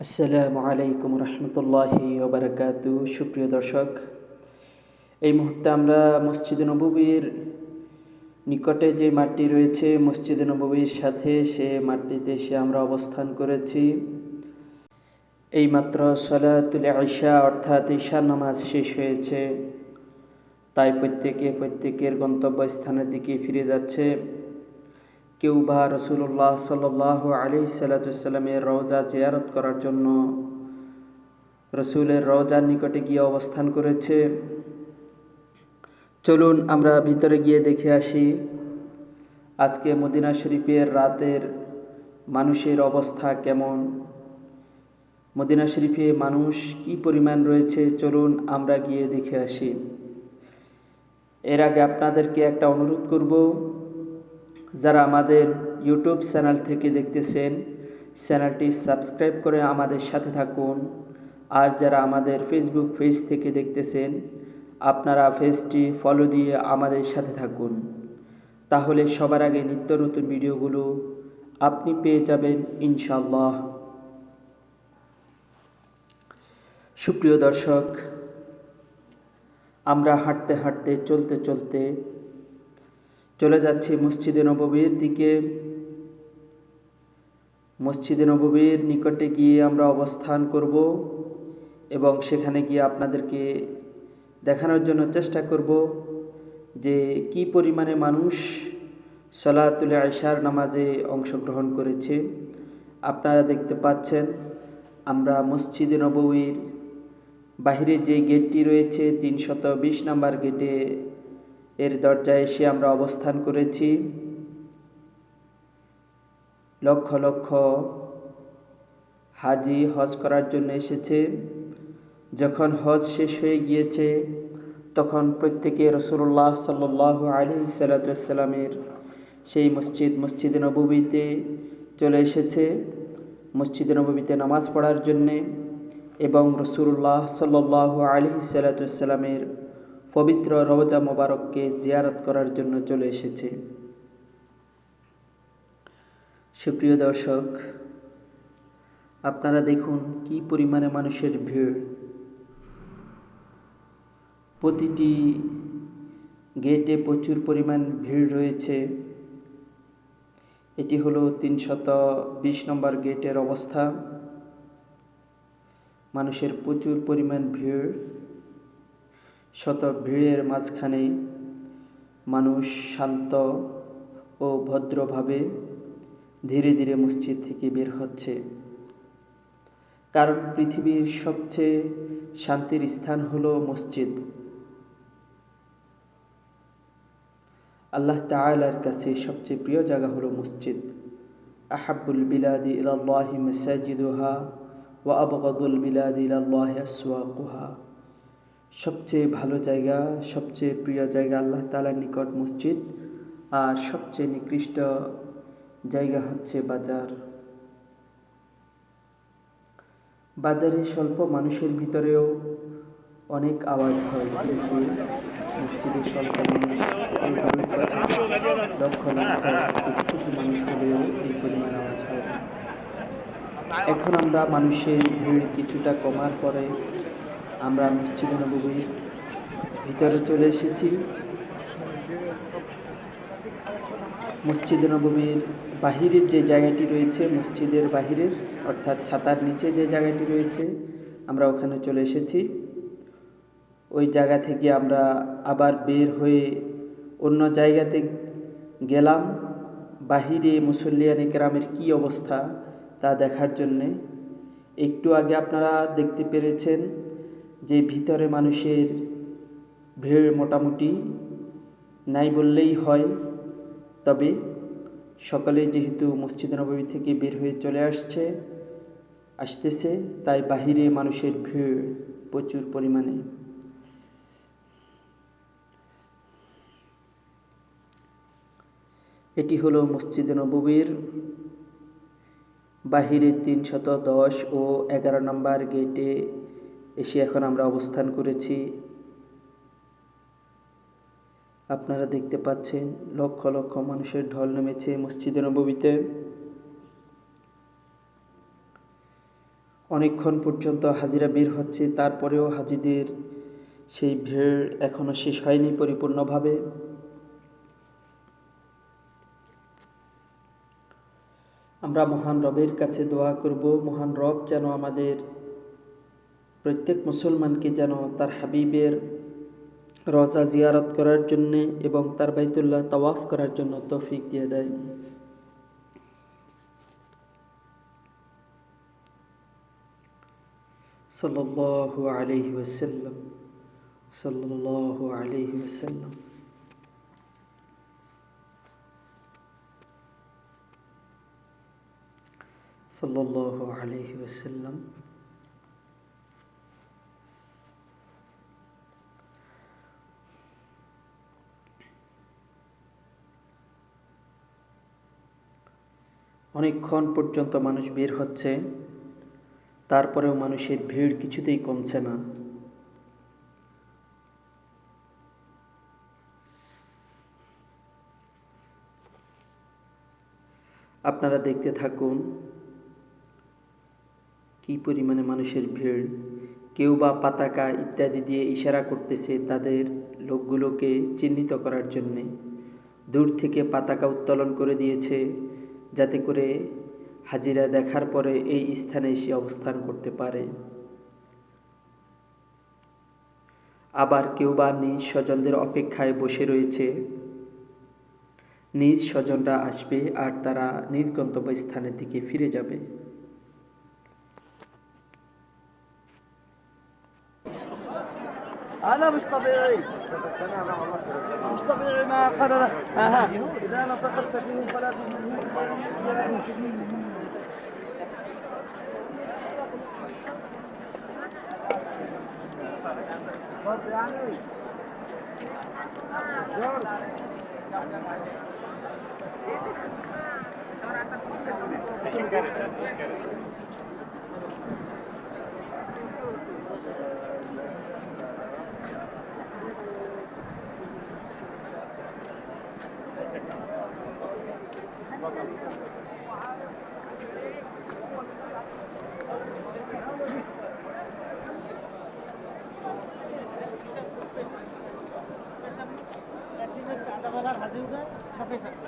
আসসালামু আলাইকুম রহমতুল্লাহি ওবরাকাতু। সুপ্রিয় দর্শক, এই মুহূর্তে আমরা মসজিদ নববীর নিকটে যে মাঠটি রয়েছে, মসজিদ নববীর সাথে সে মাঠটিতে এসে আমরা অবস্থান করেছি। এইমাত্র সলাতুল আয়সা অর্থাৎ ঈশা নামাজ শেষ হয়েছে। তাই প্রত্যেকে প্রত্যেকের গন্তব্যস্থানের দিকে ফিরে যাচ্ছে। কেউ বা রসুল্লাহ সাল আলি সাল্লাতুসাল্লামের রওজা জিয়ারত করার জন্য রসুলের রওজার নিকটে গিয়ে অবস্থান করেছে। চলুন আমরা ভিতরে গিয়ে দেখে আসি, আজকে মদিনা শরীফের রাতের মানুষের অবস্থা কেমন? মদিনা শরীফে মানুষ কি পরিমাণ রয়েছে? চলুন আমরা গিয়ে দেখে আসি। এর আগে আপনাদেরকে একটা অনুরোধ করব যারা আমাদের ইউটিউব চ্যানেল থেকে দেখতেছেন, চ্যানেলটি সাবস্ক্রাইব করে আমাদের সাথে থাকুন। আর যারা আমাদের ফেসবুক পেজ থেকে দেখতেছেন, আপনারা পেজটি ফলো দিয়ে আমাদের সাথে থাকুন। তাহলে সবার আগে নিত্য নতুন ভিডিওগুলো আপনি পেয়ে যাবেন ইনশাল্লাহ সুপ্রিয় দর্শক, আমরা হাঁটতে হাঁটতে, চলতে চলতে চলে যাচ্ছি মসজিদে নববীর দিকে। মসজিদে নববীর নিকটে গিয়ে আমরা অবস্থান করব এবং সেখানে গিয়ে আপনাদেরকে দেখানোর জন্য চেষ্টা করব যে কি পরিমাণে মানুষ সলাতুল আয়সার নামাজে অংশগ্রহণ করেছে। আপনারা দেখতে পাচ্ছেন, আমরা মসজিদে নববীর বাহিরে যে গেটটি রয়েছে, তিনশত বিশ নাম্বার গেটে এর দরজায় এসে আমরা অবস্থান করেছি। লক্ষ লক্ষ হাজি হজ করার জন্য এসেছে। যখন হজ শেষ হয়ে গিয়েছে, তখন প্রত্যেকে রসুল্লাহ সাল্লাহ আলি সাল্লামের সেই মসজিদ মসজিদ নবীতে চলে এসেছে। মসজিদ নবীতে নামাজ পড়ার জন্যে এবং রসুল্লাহ সাল্লাহ আলি সাল্লামের পবিত্র রওজা মোবারককে জিয়ারত করার জন্য চলে এসেছে। সুপ্রিয় দর্শক, আপনারা দেখুন কি পরিমাণে মানুষের ভিড়। প্রতিটি গেটে প্রচুর পরিমাণ ভিড় রয়েছে। এটি হলো তিনশত বিশ নম্বর গেটের অবস্থা। মানুষের প্রচুর পরিমাণ ভিড়। শত ভিড়ের মাঝখানে মানুষ শান্ত ও ভদ্রভাবে ধীরে ধীরে মসজিদ থেকে বের হচ্ছে। কারণ পৃথিবীর সবচেয়ে শান্তির স্থান হল মসজিদ। আল্লাহ তালার কাছে সবচেয়ে প্রিয় জায়গা হলো মসজিদ। আহাবুল বিলাদি ইলাল্লাহি মাসাজিদুহা ওয়া আবগাদুল বিলাদি ইলাল্লাহি সবচেয়ে ভালো জায়গা, সবচেয়ে প্রিয় জায়গা আল্লাহ তালার নিকট মসজিদ। আর সবচেয়ে নিকৃষ্ট জায়গা হচ্ছে বাজার। বাজারে স্বল্প মানুষের ভিতরেও অনেক আওয়াজ হয়, কিন্তু মসজিদে স্বল্প মানুষ মানুষ হলেও এই পরিমাণ আওয়াজ হয়। এখন আমরা মানুষের ভিড় কিছুটা কমার পরে আমরা মসজিদে নবীর ভিতরে চলে এসেছি। মসজিদ নবীর বাহিরের যে জায়গাটি রয়েছে, মসজিদের বাহিরের, অর্থাৎ ছাতার নিচে যে জায়গাটি রয়েছে, আমরা ওখানে চলে এসেছি। ওই জায়গা থেকে আমরা আবার বের হয়ে অন্য জায়গাতে গেলাম। বাহিরে মুসল্লিয়ান গ্রামের কি অবস্থা তা দেখার জন্যে। একটু আগে আপনারা দেখতে পেরেছেন যে ভিতরে মানুষের ভিড় মোটামুটি নাই বললেই হয়, তবে সকালে যেহেতু মসজিদ নবী থেকে বের হয়ে চলে আসছে, আসতেছে, তাই বাহিরে মানুষের ভিড় প্রচুর পরিমাণে। এটি হলো মসজিদ নবীর বাহিরে তিনশত দশ ও এগারো নম্বর গেটে এসে এখন আমরা অবস্থান করেছি। আপনারা দেখতে পাচ্ছেন, লক্ষ লক্ষ মানুষের ঢল নেমেছে মসজিদে নবীতে অনেকক্ষণ পর্যন্ত হাজিরা বের হচ্ছে, তারপরেও হাজিদের সেই ভিড় এখনও শেষ হয়নি পরিপূর্ণভাবে। আমরা মহান রবের কাছে দোয়া করব, মহান রব যেন আমাদের প্রত্যেক মুসলমানকে যেন তার হাবিবের রজা জিয়ারত করার জন্যে এবং তার বাইতুল্লাহ তাওয়াফ করার জন্য তৌফিক দিয়ে দেয়। সাল্লাল্লাহু আলাইহি ওয়াসাল্লাম। সাল্লাল্লাহু আলাইহি ওয়াসাল্লাম। সাল্লাল্লাহু আলাইহি ওয়াসাল্লাম। অনেকক্ষণ পর্যন্ত মানুষ বের হচ্ছে, তারপরেও মানুষের ভিড় কিছুতেই কমছে না। আপনারা দেখতে থাকুন কি পরিমাণে মানুষের ভিড়। কেউ বা পাতাকা ইত্যাদি দিয়ে ইশারা করতেছে তাদের লোকগুলোকে চিহ্নিত করার জন্যে। দূর থেকে পাতাকা উত্তোলন করে দিয়েছে। যাতে করে হাজিরা দেখার পরে এই স্থানে এসে অবস্থান করতে পারে। আবার কেউ বা নিজ স্বজনদের অপেক্ষায় বসে রয়েছে। নিজ স্বজনরা আসবে আর তারা নিজ গন্তব্যস্থানের দিকে ফিরে যাবে। هذا مش طبيعي. مش طبيعي ما قرر. أها. اذا نطق السفيه فلا يعني Juga.